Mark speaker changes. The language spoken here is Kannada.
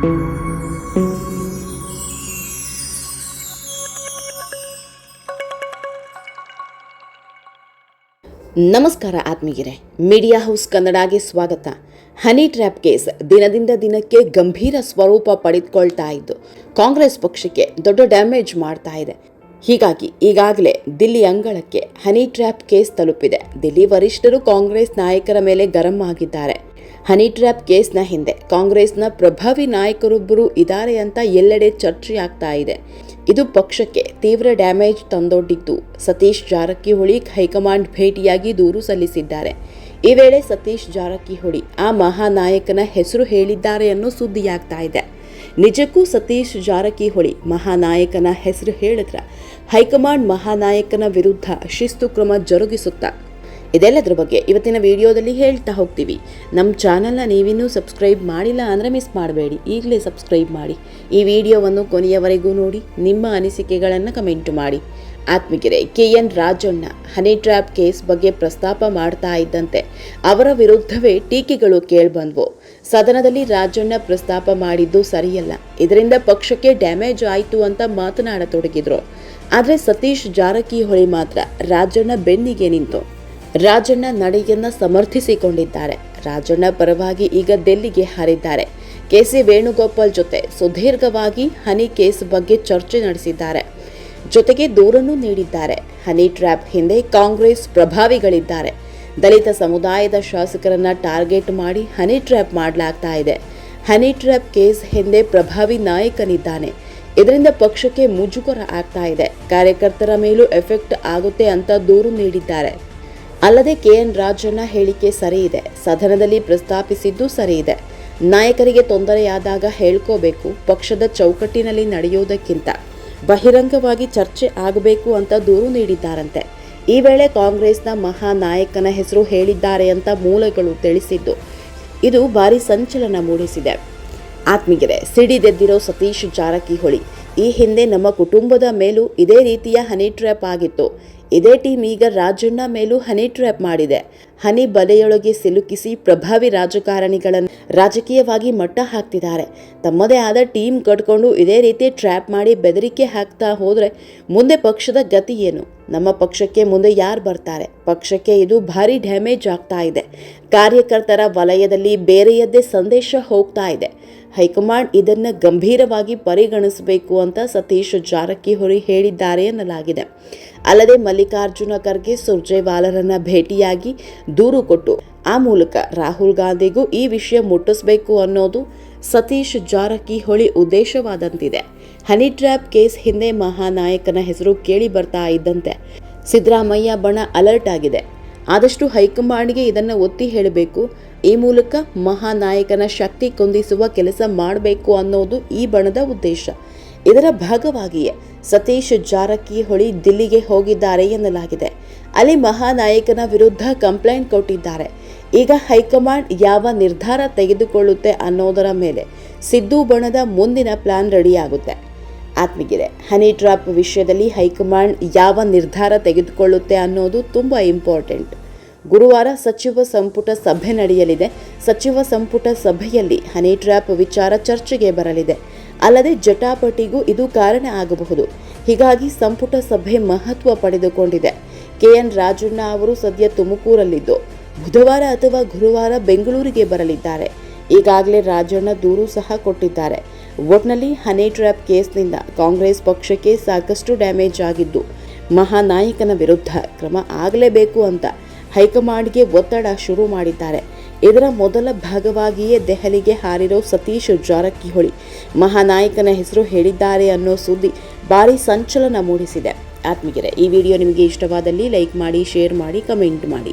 Speaker 1: ನಮಸ್ಕಾರ ಆತ್ಮೀಯರೇ, ಮೀಡಿಯಾ ಹೌಸ್ ಕನ್ನಡಗೆ ಸ್ವಾಗತ. ಹನಿ ಟ್ರ್ಯಾಪ್ ಕೇಸ್ ದಿನದಿಂದ ದಿನಕ್ಕೆ ಗಂಭೀರ ಸ್ವರೂಪ ಪಡೆದುಕೊಳ್ತಾ ಇದ್ದು, ಕಾಂಗ್ರೆಸ್ ಪಕ್ಷಕ್ಕೆ ದೊಡ್ಡ ಡ್ಯಾಮೇಜ್ ಮಾಡ್ತಾ ಇದೆ. ಹೀಗಾಗಿ ಈಗಾಗಲೇ ದಿಲ್ಲಿ ಅಂಗಳಕ್ಕೆ ಹನಿ ಟ್ರ್ಯಾಪ್ ಕೇಸ್ ತಲುಪಿದೆ. ದಿಲ್ಲಿ ವರಿಷ್ಠರು ಕಾಂಗ್ರೆಸ್ ನಾಯಕರ ಮೇಲೆ ಗರಂ ಆಗಿದ್ದಾರೆ. ಹನಿ ಟ್ರ್ಯಾಪ್ ಕೇಸ್ನ ಹಿಂದೆ ಕಾಂಗ್ರೆಸ್ನ ಪ್ರಭಾವಿ ನಾಯಕರೊಬ್ಬರು ಇದ್ದಾರೆ ಅಂತ ಎಲ್ಲೆಡೆ ಚರ್ಚೆಯಾಗ್ತಾ ಇದೆ. ಇದು ಪಕ್ಷಕ್ಕೆ ತೀವ್ರ ಡ್ಯಾಮೇಜ್ ತಂದೊಡ್ಡಿದ್ದು. ಸತೀಶ್ ಜಾರಕಿಹೊಳಿ ಹೈಕಮಾಂಡ್ ಭೇಟಿಯಾಗಿ ದೂರು ಸಲ್ಲಿಸಿದ್ದಾರೆ. ಈ ವೇಳೆ ಸತೀಶ್ ಜಾರಕಿಹೊಳಿ ಆ ಮಹಾನಾಯಕನ ಹೆಸರು ಹೇಳಿದ್ದಾರೆ ಅನ್ನೋ ಸುದ್ದಿಯಾಗ್ತಾ ಇದೆ. ನಿಜಕ್ಕೂ ಸತೀಶ್ ಜಾರಕಿಹೊಳಿ ಮಹಾನಾಯಕನ ಹೆಸರು ಹೇಳಿದ್ರ ಹೈಕಮಾಂಡ್ ಮಹಾನಾಯಕನ ವಿರುದ್ಧ ಶಿಸ್ತು ಕ್ರಮ ಜರುಗಿಸುತ್ತಾ ಇದೆಲ್ಲದ್ರ ಬಗ್ಗೆ ಇವತ್ತಿನ ವಿಡಿಯೋದಲ್ಲಿ ಹೇಳ್ತಾ ಹೋಗ್ತೀವಿ. ನಮ್ಮ ಚಾನಲ್ನ ನೀವಿನ್ನೂ ಸಬ್ಸ್ಕ್ರೈಬ್ ಮಾಡಿಲ್ಲ ಅಂದರೆ ಮಿಸ್ ಮಾಡಬೇಡಿ. ಈಗಲೇ ಸಬ್ಸ್ಕ್ರೈಬ್ ಮಾಡಿ. ಈ ವಿಡಿಯೋವನ್ನು ಕೊನೆಯವರೆಗೂ ನೋಡಿ, ನಿಮ್ಮ ಅನಿಸಿಕೆಗಳನ್ನು ಕಮೆಂಟ್ ಮಾಡಿ. ಆತ್ಮಿಗೆರೆ K N Rajanna honey trap case ಬಗ್ಗೆ ಪ್ರಸ್ತಾಪ ಮಾಡ್ತಾ ಇದ್ದಂತೆ, ಅವರ ವಿರುದ್ಧವೇ ಟೀಕೆಗಳು ಕೇಳಿಬಂದ್ವು. ಸದನದಲ್ಲಿ ರಾಜಣ್ಣ ಪ್ರಸ್ತಾಪ ಮಾಡಿದ್ದು ಸರಿಯಲ್ಲ. ಇದರಿಂದ ಪಕ್ಷಕ್ಕೆ ಡ್ಯಾಮೇಜ್ ಆಯಿತು ಅಂತ ಮಾತನಾಡತೊಡಗಿದ್ರು. ಆದರೆ ಸತೀಶ್ ಜಾರಕಿಹೊಳಿ ಮಾತ್ರ ರಾಜಣ್ಣ ಬೆನ್ನಿಗೆ ನಿಂತು. ರಾಜಣ್ಣ ನಡೆಯನ್ನ ಸಮರ್ಥಿಸಿಕೊಂಡಿದ್ದಾರೆ. ರಾಜಣ್ಣ ಪರವಾಗಿ ಈಗ ಡೆಲ್ಲಿಗೆ ಹಾರಿದ್ದಾರೆ. ಕೆಸಿ ವೇಣುಗೋಪಾಲ್ ಜೊತೆ ಸುದೀರ್ಘವಾಗಿ ಹನಿ ಕೇಸ್ ಬಗ್ಗೆ ಚರ್ಚೆ ನಡೆಸಿದ್ದಾರೆ. ಜೊತೆಗೆ ದೂರನ್ನು ನೀಡಿದ್ದಾರೆ. ಹನಿ ಟ್ರ್ಯಾಪ್ ಹಿಂದೆ ಕಾಂಗ್ರೆಸ್ ಪ್ರಭಾವಿಗಳಿದ್ದಾರೆ. ದಲಿತ ಸಮುದಾಯದ ಶಾಸಕರನ್ನ ಟಾರ್ಗೆಟ್ ಮಾಡಿ ಹನಿ ಟ್ರ್ಯಾಪ್ ಮಾಡಲಾಗ್ತಾ ಇದೆ. ಹನಿ ಟ್ರ್ಯಾಪ್ ಕೇಸ್ ಹಿಂದೆ ಪ್ರಭಾವಿ ನಾಯಕನಿದ್ದಾನೆ. ಇದರಿಂದ ಪಕ್ಷಕ್ಕೆ ಮುಜುಗರ ಆಗ್ತಾ ಇದೆ. ಕಾರ್ಯಕರ್ತರ ಮೇಲೂ ಎಫೆಕ್ಟ್ ಆಗುತ್ತೆ ಅಂತ ದೂರು ನೀಡಿದ್ದಾರೆ. ಅಲ್ಲದೆ ಕೆಎನ್ ರಾಜಣ್ಣ ಹೇಳಿಕೆ ಸರಿ ಇದೆ ಸದನದಲ್ಲಿ ಪ್ರಸ್ತಾಪಿಸಿದ್ದು ಸರಿ ಇದೆ ನಾಯಕರಿಗೆ ತೊಂದರೆಯಾದಾಗ ಹೇಳ್ಕೋಬೇಕು, ಪಕ್ಷದ ಚೌಕಟ್ಟಿನಲ್ಲಿ ನಡೆಯುವುದಕ್ಕಿಂತ ಬಹಿರಂಗವಾಗಿ ಚರ್ಚೆ ಆಗಬೇಕು ಅಂತ ದೂರು ನೀಡಿದ್ದಾರಂತೆ. ಈ ವೇಳೆ ಕಾಂಗ್ರೆಸ್ನ ಮಹಾನಾಯಕನ ಹೆಸರು ಹೇಳಿದ್ದಾರೆ ಅಂತ ಮೂಲಗಳು ತಿಳಿಸಿದ್ದು, ಇದು ಭಾರಿ ಸಂಚಲನ ಮೂಡಿಸಿದೆ. ಆತ್ಮೀಗೆರೆ ಸಿಡಿದೆದ್ದಿರೋ ಸತೀಶ್ ಜಾರಕಿಹೊಳಿ ಈ ಹಿಂದೆ ನಮ್ಮ ಕುಟುಂಬದ ಮೇಲೂ ಇದೇ ರೀತಿಯ ಹನಿ ಟ್ರ್ಯಾಪ್ ಆಗಿತ್ತು. ಇದೇ ಟೀಮ್ ಈಗ ರಾಜಣ್ಣ ಮೇಲೂ ಹನಿ ಟ್ರ್ಯಾಪ್ ಮಾಡಿದೆ. ಹನಿ ಬಲೆಯೊಳಗೆ ಸಿಲುಕಿಸಿ ಪ್ರಭಾವಿ ರಾಜಕಾರಣಿಗಳನ್ನು ರಾಜಕೀಯವಾಗಿ ಮಟ್ಟ ಹಾಕ್ತಿದ್ದಾರೆ. ತಮ್ಮದೇ ಆದ ಟೀಮ್ ಕಟ್ಕೊಂಡು ಇದೇ ರೀತಿ ಟ್ರ್ಯಾಪ್ ಮಾಡಿ ಬೆದರಿಕೆ ಹಾಕ್ತಾ ಹೋದರೆ ಮುಂದೆ ಪಕ್ಷದ ಗತಿ ಏನು? ನಮ್ಮ ಪಕ್ಷಕ್ಕೆ ಮುಂದೆ ಯಾರು ಬರ್ತಾರೆ? ಪಕ್ಷಕ್ಕೆ ಇದು ಭಾರಿ ಡ್ಯಾಮೇಜ್ ಆಗ್ತಾ ಇದೆ. ಕಾರ್ಯಕರ್ತರ ವಲಯದಲ್ಲಿ ಬೇರೆಯದ್ದೇ ಸಂದೇಶ ಹೋಗ್ತಾ ಇದೆ. ಹೈಕಮಾಂಡ್ ಇದನ್ನ ಗಂಭೀರವಾಗಿ ಪರಿಗಣಿಸಬೇಕು ಅಂತ ಸತೀಶ್ ಜಾರಕಿಹೊಳಿ ಹೇಳಿದ್ದಾರೆ ಎನ್ನಲಾಗಿದೆ ಅಲ್ಲದೆ ಮಲ್ಲಿಕಾರ್ಜುನ ಖರ್ಗೆ, ಸುರ್ಜೇವಾಲರನ್ನ ಭೇಟಿಯಾಗಿ ದೂರು ಕೊಟ್ಟು, ಆ ಮೂಲಕ ರಾಹುಲ್ ಗಾಂಧಿಗೂ ಈ ವಿಷಯ ಮುಟ್ಟಿಸಬೇಕು ಅನ್ನೋದು ಸತೀಶ್ ಜಾರಕಿಹೊಳಿ ಉದ್ದೇಶವಾದಂತಿದೆ. ಹನಿ ಟ್ರ್ಯಾಪ್ ಕೇಸ್ ಹಿಂದೆ ಮಹಾನಾಯಕನ ಹೆಸರು ಕೇಳಿ ಬರ್ತಾ ಇದ್ದಂತೆ. ಸಿದ್ದರಾಮಯ್ಯ ಬಣ ಅಲರ್ಟ್ ಆಗಿದೆ. ಆದಷ್ಟು ಹೈಕಮಾಂಡ್ಗೆ ಇದನ್ನು ಒತ್ತಿ ಹೇಳಬೇಕು. ಈ ಮೂಲಕ ಮಹಾನಾಯಕನ ಶಕ್ತಿ ಕೊಂದಿಸುವ ಕೆಲಸ ಮಾಡಬೇಕು ಅನ್ನೋದು ಈ ಬಣದ ಉದ್ದೇಶ. ಇದರ ಭಾಗವಾಗಿಯೇ ಸತೀಶ್ ಜಾರಕಿಹೊಳಿ ದಿಲ್ಲಿಗೆ ಹೋಗಿದ್ದಾರೆ ಎನ್ನಲಾಗಿದೆ. ಅಲ್ಲಿ ಮಹಾನಾಯಕನ ವಿರುದ್ಧ ಕಂಪ್ಲೇಂಟ್ ಕೊಟ್ಟಿದ್ದಾರೆ. ಈಗ ಹೈಕಮಾಂಡ್ ಯಾವ ನಿರ್ಧಾರ ತೆಗೆದುಕೊಳ್ಳುತ್ತೆ ಅನ್ನೋದರ ಮೇಲೆ ಸಿದ್ದು ಬಣದ ಮುಂದಿನ ಪ್ಲಾನ್ ರೆಡಿಯಾಗುತ್ತೆ. ಆತ್ಮೀಗಿದೆ ಹನಿ ಟ್ರಾಪ್ ವಿಷಯದಲ್ಲಿ ಹೈಕಮಾಂಡ್ ಯಾವ ನಿರ್ಧಾರ ತೆಗೆದುಕೊಳ್ಳುತ್ತೆ ಅನ್ನೋದು ತುಂಬ ಇಂಪಾರ್ಟೆಂಟ್. ಗುರುವಾರ ಸಚಿವ ಸಂಪುಟ ಸಭೆ ನಡೆಯಲಿದೆ. ಸಚಿವ ಸಂಪುಟ ಸಭೆಯಲ್ಲಿ ಹನಿ ಟ್ರ್ಯಾಪ್ ವಿಚಾರ ಚರ್ಚೆಗೆ ಬರಲಿದೆ. ಅಲ್ಲದೆ ಜಟಾಪಟಿಗೂ ಇದು ಕಾರಣ ಆಗಬಹುದು. ಹೀಗಾಗಿ ಸಂಪುಟ ಸಭೆ ಮಹತ್ವ ಪಡೆದುಕೊಂಡಿದೆ. ಕೆಎನ್ ರಾಜಣ್ಣ ಅವರು ಸದ್ಯ ತುಮಕೂರಲ್ಲಿದ್ದು, ಬುಧವಾರ ಅಥವಾ ಗುರುವಾರ ಬೆಂಗಳೂರಿಗೆ ಬರಲಿದ್ದಾರೆ. ಈಗಾಗಲೇ ರಾಜಣ್ಣ ದೂರು ಸಹ ಕೊಟ್ಟಿದ್ದಾರೆ. ಒಟ್ನಲ್ಲಿ ಹನಿ ಟ್ರ್ಯಾಪ್ ಕೇಸ್ನಿಂದ ಕಾಂಗ್ರೆಸ್ ಪಕ್ಷಕ್ಕೆ ಸಾಕಷ್ಟು ಡ್ಯಾಮೇಜ್ ಆಗಿದ್ದು ಮಹಾನಾಯಕನ ವಿರುದ್ಧ ಕ್ರಮ ಆಗಲೇಬೇಕು ಅಂತ ಹೈಕಮಾಂಡ್ಗೆ ಒತ್ತಡ ಶುರು ಮಾಡಿದ್ದಾರೆ. ಇದರ ಮೊದಲ ಭಾಗವಾಗಿಯೇ ದೆಹಲಿಗೆ ಹಾರಿರೋ ಸತೀಶ್ ಜಾರಕಿಹೊಳಿ ಮಹಾನಾಯಕನ ಹೆಸರು ಹೇಳಿದ್ದಾರೆ ಅನ್ನೋ ಸುದ್ದಿ ಭಾರಿ ಸಂಚಲನ ಮೂಡಿಸಿದೆ. ಆತ್ಮೀಯರೇ, ಈ ವಿಡಿಯೋ ನಿಮಗೆ ಇಷ್ಟವಾದಲ್ಲಿ ಲೈಕ್ ಮಾಡಿ, ಶೇರ್ ಮಾಡಿ, ಕಮೆಂಟ್ ಮಾಡಿ.